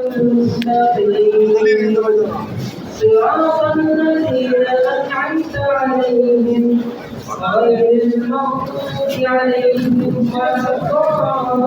المستقيم صراط الذين أنعمت عليهم غير المغضوب عليهم ولا الضالين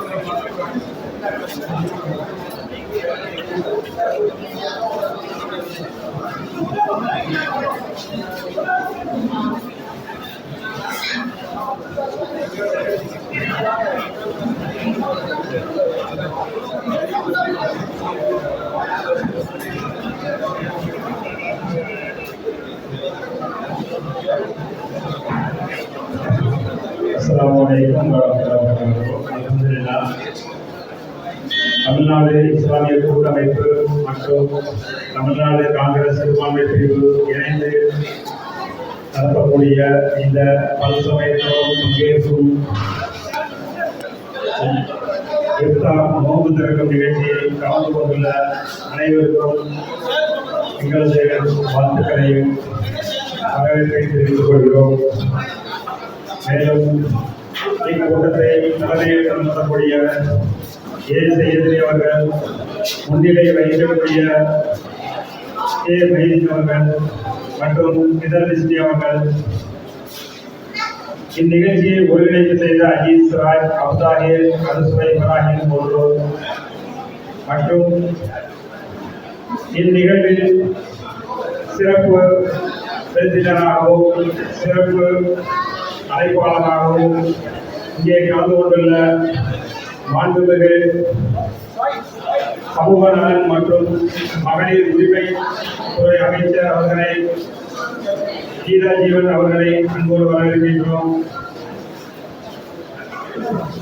آمين அஸ்ஸலாமு அலைக்கும் வரஹ்மத்துல்லாஹி வபரகாத்துஹு அல்ஹம்துலில்லாஹ் தமிழ்நாடு இஸ்லாமிய கூட்டமைப்பு மற்றும் தமிழ்நாடு காங்கிரஸ் சிறுபான்மை பிரிவு இணைந்து நடத்தக்கூடிய இந்த பல்சமயத்தோடு பங்கேற்கும் இஃப்தார் நோன்பு திறக்கும் நிகழ்ச்சியை கலந்து கொண்டுள்ள அனைவருக்கும் எங்களது வாழ்த்துக்களையும் வரவேற்பை தெரிவித்துக் கொள்கிறோம் மேலும் இக்கூட்டத்தை தலைமையில் நடத்தக்கூடிய ஏ செய்யதிரி அவர்கள் முன்னிலை வகிக்கக்கூடிய கே மைதீன் அவர்கள் மற்றும் நிதர்லிஸ்டி அவர்கள் இந்நிகழ்ச்சியை ஒருங்கிணைப்பு செய்த அஜீஸ் ராஜ் அப்தாஹிர் அலுசுவை இப்ராஹிம் போன்றோர் மற்றும் இந்நிகழ்வில் சிறப்பு விருந்தினராகவும் சிறப்பு அழைப்பாளராகவும் இங்கே கலந்து கொண்டுள்ள மாண்புமிகு சமூக நலன் மற்றும் மகளிர் உரிமை துறை அமைச்சர் அவர்களை கீதா ஜீவன் அவர்களை அன்போடு வரவேற்கின்றோம்.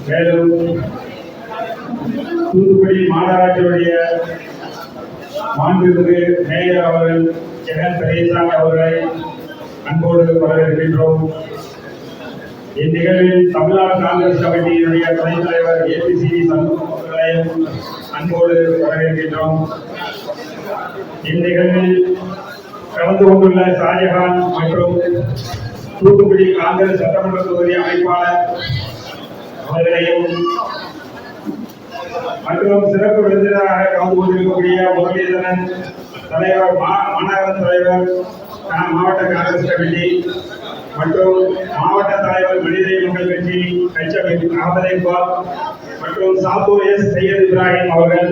மேலும் தூத்துக்குடி மாநகராட்சியுடைய மாண்புமிகு மேயர் அவர்கள் ஜெகன் பெரியசாமி அவர்களை அன்போடு வரவேற்கின்றோம். இந்நிகழ்வில் தமிழ்நாடு காங்கிரஸ் கமிட்டியினுடைய துணைத் தலைவர் ஏபிசிடி சண்முகம் அவர்களையும் அன்போடு வரவேற்கின்றோம். இந்நிகழ்வில் கலந்து கொண்டுள்ள ஷாஜஹான் மற்றும் தூத்துக்குடி காங்கிரஸ் சட்டமன்ற தொகுதி அமைப்பாளர் அவர்களையும் மற்றும் சிறப்பு விருந்தினராக கலந்து கொண்டிருக்கக்கூடிய முரளிதரன் தலைவர் மாநகர தலைவர் மாவட்ட காங்கிரஸ் கமிட்டி மற்றும் மாவட்ட தலைவர் மனித மக்கள் கட்சி கட்சி அகமது இக்பால் மற்றும் சாத்தூர் எஸ் சையத் இப்ராஹிம் அவர்கள்.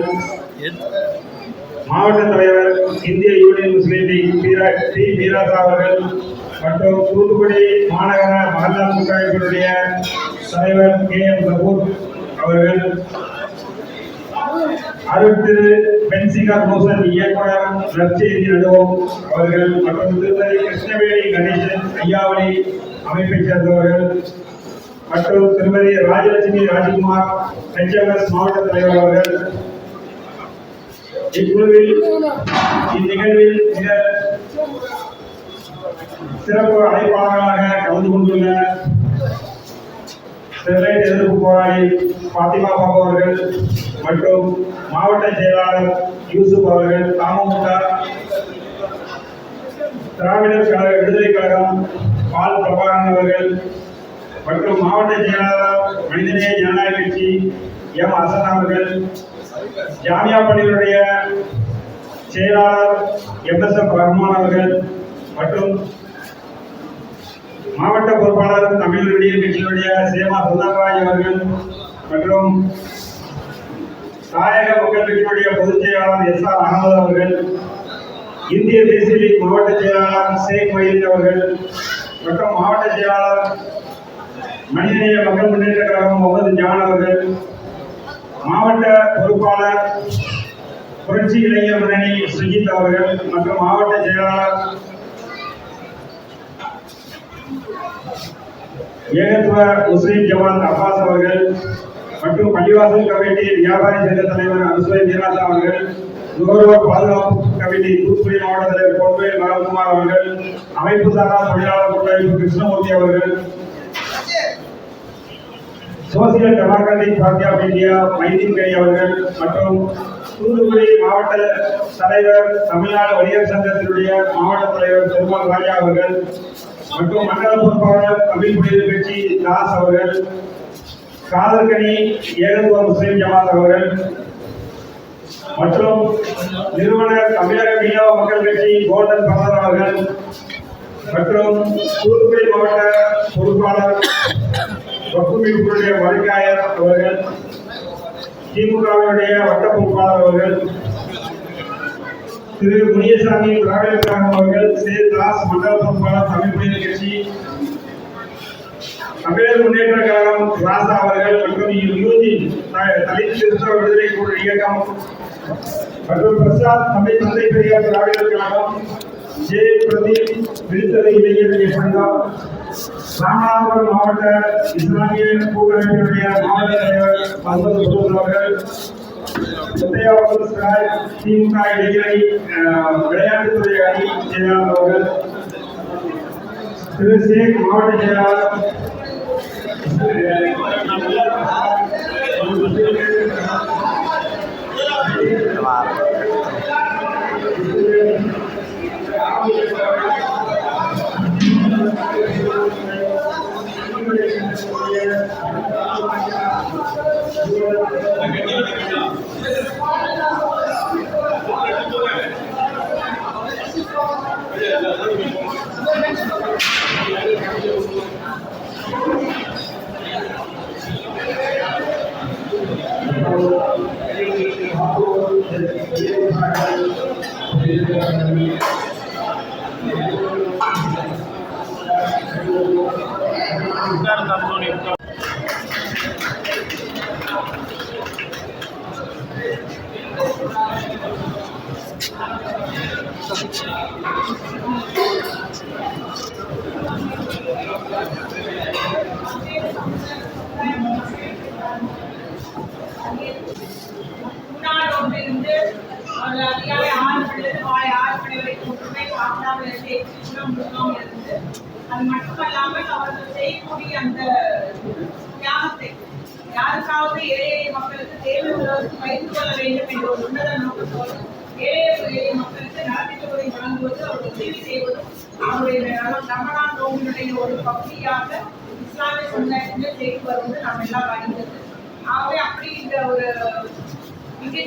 மாவட்ட தலைவர் இந்திய Union Muslim League Peera D Peerasa அவர்கள் மற்றும் தூத்துக்குடி மாநகர மகல்லா கூட்டமைப்பினுடைய தலைவர் கே எம் சபூர் அவர்கள். அருட்திரு பென்சிகா மோசன் இயக்குனர் நற்செய்தி நடுவோம் அவர்கள் மற்றும் திருமதி கிருஷ்ணவேணி கணேசன் ஐயாவளி அமைப்பைச் சேர்ந்தவர்கள் மற்றும் திருமதி ராஜலட்சுமி ராஜ்குமார் ஹெச்எம்எஸ் மாவட்ட தலைவர் அவர்கள். இக்குழுவில் இந்நிகழ்வில் மிக சிறப்பு அழைப்பாளர்களாக கலந்து கொண்டுள்ள ஸ்டெர்லைட் எதிர்ப்பு போராளி பாத்திமா பாபு அவர்கள் மற்றும் மாவட்ட செயலாளர் யூசுப் அவர்கள் அமமுக திராவிடர் கழக விடுதலை கழகம் பால் பிரபாகரன் அவர்கள் மற்றும் மாவட்ட செயலாளர் மனிதநேய ஜனநாயக கட்சி எம் அசன் அவர்கள் ஜாமியா பள்ளியினுடைய செயலாளர் எம் எஸ் எஃப் ரஹ்மான் அவர்கள் மற்றும் மாவட்ட பொறுப்பாளர் தமிழ் விடியல் சேவா சேமா சுந்தரராஜ் அவர்கள் மற்றும் தாயக மக்கள் கட்சியுடைய பொதுச் செயலாளர் எஸ் ஆர் அகமது அவர்கள் இந்திய தேசிய லீக் மாவட்ட செயலாளர் ஷேக் மொய்தீன் அவர்கள் மற்றும் மாவட்ட செயலாளர் மனிதநேய மக்கள் முன்னேற்ற கழகம் முகமது ஜான் அவர்கள் மாவட்ட பொறுப்பாளர் புரட்சி இளைஞர் முன்னணி சுஜித் அவர்கள் மற்றும் மாவட்ட செயலாளர் ஏகத்துவ முஸ்லிம் ஜமாத் அப்பாஸ் அவர்கள் மற்றும் பள்ளிவாசல் கமிட்டி வியாபாரி சங்க தலைவர் அனுசுவை மீராசா அவர்கள் நுகர்வோர் பாதுகாப்பு கமிட்டி தூத்துக்குடி மாவட்ட தலைவர் பொன்வேல் மரகுமார் அவர்கள் அமைப்பு சாரா தொழிலாளர் கூட்டமைப்பு கிருஷ்ணமூர்த்தி அவர்கள் Social Democratic Party of India Mydeen Kai அவர்கள் மற்றும் தூத்துக்குடி மாவட்ட தலைவர் தமிழ்நாடு வணிகர் சங்கத்தினுடைய மாவட்ட தலைவர் பெருமாள் ராஜா அவர்கள் மற்றும் மண்டல பொறுப்பாளர் தமிழ் குடியரசு கட்சி தாஸ் அவர்கள் காதல்கனி ஏகத்துவ முஸ்லிம் ஜமாத் அவர்கள் மற்றும் நிறுவனர் தமிழக மீனவ மக்கள் கட்சி கோல்டன் பிரதர் அவர்கள் மற்றும் தூத்துக்குடி மாவட்ட பொறுப்பாளர் வக்குமிகளுடைய வழக்காயர் அவர்கள் திமுகவினுடைய வட்ட பொறுப்பாளர் அவர்கள் திரு முனியசாமி திராவிடர் கழகம் அவர்கள் சே தாஸ் மண்டல பொறுப்பாளர் தமிழ் புலிகள் கட்சி தமிழர் முன்னேற்ற கழகம் ராசா அவர்கள் மற்றும் யூஜி தலித் கிறிஸ்தவ விடுதலை குழு இயக்கம் மற்றும் பிரசாத் தமிழ் தந்தை பெரியார் திராவிடர் கழகம் ஜே பிரதீப் விடுதலை இளைஞர்கள் சங்கம் ராமநாதபுரம் மாவட்ட இஸ்லாமிய கூட்டமைப்பினுடைய மாவட்ட தலைவர் பந்தது அவர்கள் முத்தையாவது சாய் திமுக இளைஞரை அஹ், விளையாட்டுத்துறை அணி செயலாளர் அவர்கள் திரு சேக் மாவட்ட செயலாளர் முன்னாள் ஒன்றிருந்து ஒரு அதிகாலை ஆறு மணிலிருந்து மாலை ஆறு மணி வரைக்கும் ஒன்றுமே சாப்பிடாமல் இருந்து எக்ஸிபிஷனும் முழுக்காமல் இருந்து. அது மட்டுமல்லாமல் அவர்கள் செய்யக்கூடிய அந்த தியாகத்தை யாருக்காவது ஏழை எளிய மக்களுக்கு தேவை உள்ளவருக்கு பயிர்ந்து கொள்ள வேண்டும் என்ற ஒரு உன்னத நோக்கத்தோடு ஏழை எளிய மக்களுக்கு நலத்திட்டங்களை வழங்குவது அவர்கள் உதவி செய்வதும் அவருடைய ரமணான் நோம்பினுடைய ஒரு பகுதியாக இஸ்லாமிய சமுதாயத்தில் செய்து வருவது நாம் எல்லாம் அறிந்தது. ஆகவே அப்படி இந்த ஒரு இந்திய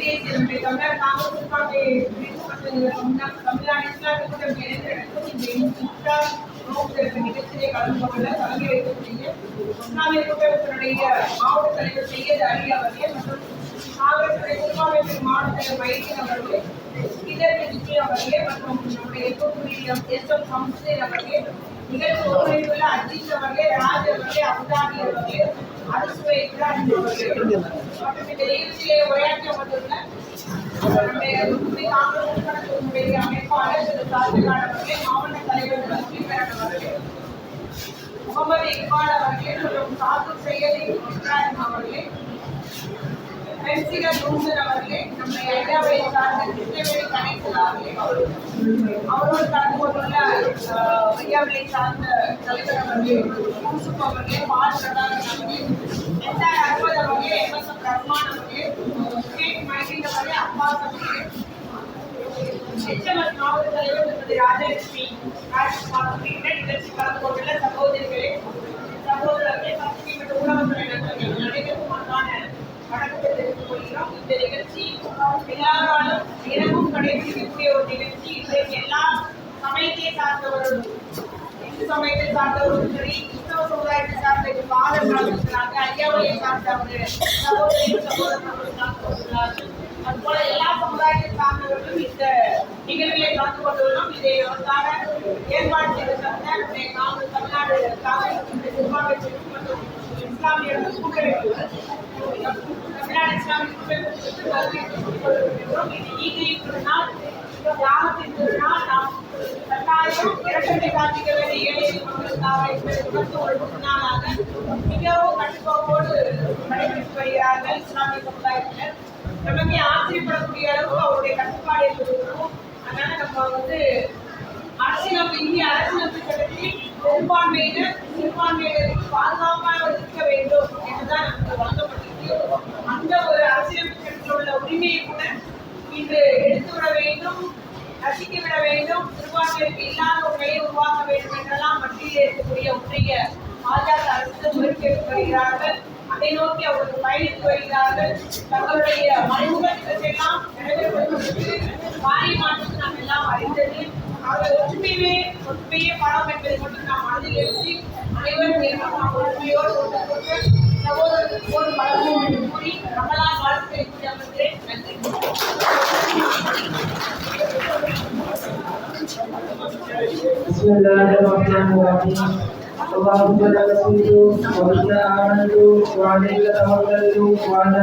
தமிழர் தமிழ்நாடு நிகழ்ச்சியை கலந்து கொள்ள வைக்கக்கூடிய கூட்டத்தினுடைய மாவட்ட தலைவர் செய்யது அலி அவர்கள் மற்றும் காங்கிரசுடைய திருமாவளவன் மாவட்ட வைத்தியன் அவர்கள் விஜய் அவர்களே மற்றும் நம்முடைய எஸ் எம் அவர்களே நிகழ்ச்சி ஒருங்கிணைந்துள்ள அஜித் அவர்களே ராஜ் அவர்களே அபுதாபி அவர்களே அரசுவை மற்றும் இந்த நிகழ்ச்சியிலே உரையாற்றி அமர்ந்துள்ள நம்முடைய காங்கிரஸ் கழகத்தினுடைய அமைப்பாளர் திரு சாஜகான் அவர்களே மாவட்ட தலைவர் முகமது இக்பால் மற்றும் சாது சையத் இப்ராஹிம் அவர்களே பென்சிகர் மூசன் அவர்களே நம்முடைய ஐயாவை சார்ந்த கிருஷ்ணவேணி கணேசன் அவர்களே அவரோடு கலந்து கொண்டுள்ள அஹ், ஐயாவிலை சார்ந்த தலைவர் அவர்களே யூசுப் அவர்களே பால் பிரதாகன் அவர்களே எஸ்ஆர் அகமது அவர்களே எம் எஸ் எம் ரஹ்மான் அவர்களே ஸ்டேட் மைண்டிங் அவர்களே அப்பாஸ் அவர்களே எச்எம்எஸ் மாவட்ட தலைவர் திருமதி ராஜலட்சுமி ராஜ்குமார் உள்ளிட்ட நிகழ்ச்சி கலந்து கொண்டுள்ள சகோதரிகளே சகோதரர்களே மற்றும் நண்பர்கள் அனைவருக்கும் அன்பான வணக்கத்தை தெரிவித்துக் கொள்கிறோம் இந்த நிகழ்ச்சி எல்லாராலும் தினமும் கடைபிடிக்கக்கூடிய ஒரு நிகழ்ச்சி. இன்றைக்கு எல்லா சமயத்தை சார்ந்தவர்களும் இந்து சமயத்தை சார்ந்தவர்களும் சரி கிறிஸ்தவ சமுதாயத்தை சார்ந்த இங்கு பாதங்கள் இருக்கிறாங்க ஐயாவையை சார்ந்தவங்க சகோதரி சகோதரர்கள் கலந்து அதுபோல எல்லா சமுதாயத்தை சார்ந்தவர்களும் இந்த நிகழ்விலே கலந்து கொண்டுள்ளோம். இதை ஒருக்காக ஏற்பாடு செய்து தந்த நம்முடைய காங்கிரஸ் தமிழ்நாடு காங்கிரஸ் நிர்வாகத்திற்கும் மற்றும் இஸ்லாமிய கூட்டமைப்பு தமிழ்நாடு இஸ்லாமிய கொடுத்து கல்வி கொண்டிருக்கிறோம் இது ஈகையின் திருநாள் தியாகத்தின் திருநாள் நாம் கட்டாயம் இரட்டை காட்டிக்க வேண்டிய ஏழை மக்களுக்காக என்பதை உணர்ந்து ஒரு திருநாளாக மிகவும் வருகிறார்கள் இஸ்லாமிய சமுதாயத்தினர் நமக்கு ஆச்சரியப்படக்கூடிய அளவுக்கு அவருடைய கட்டுப்பாடு இருக்கிறோம் அதனால நம்ம வந்து அரசியலமைப்பு இந்திய அரசியலமைப்பு சட்டத்தில் பெரும்பான்மையினர் சிறுபான்மையினருக்கு பாதுகாப்பாக இருக்க வேண்டும் என்றுதான் நமக்கு வழங்கப்பட்டிருக்கு. அந்த ஒரு அரசியலமைப்பு சட்டத்தில் உள்ள உரிமையை கூட இன்று எடுத்து விட வேண்டும் ரசிக்க விட வேண்டும் சிறுபான்மையினருக்கு இல்லாத ஒரு நிலையை உருவாக்க வேண்டும் என்றெல்லாம் மத்தியில் இருக்கக்கூடிய ஒன்றிய பாஜக அரசு முயற்சித்து வருகிறார்கள் அதை நோக்கி அவர்கள் பயணித்து வருகிறார்கள். தங்களுடைய மறைமுக திட்டத்தையெல்லாம் நிறைவேற்றுவதற்கு வாரி மாற்றம் நாம் எல்லாம் அறிந்தது அவர்கள் ஒற்றுமையே ஒற்றுமையே பலம் என்பதை மட்டும் நாம் மனதில் எழுதி அனைவரும் எல்லாம் நாம் ஒற்றுமையோடு ஒன்று கொண்டு சகோதரர்கள் போர் பலமும் என்று கூறி நம்மளால் வாழ்க்கை கூறி அமர்கிறேன் நன்றி بسم الله الرحمن الرحيم اللهم رسول وإنا آمنوا وعليك توكلوا وعلى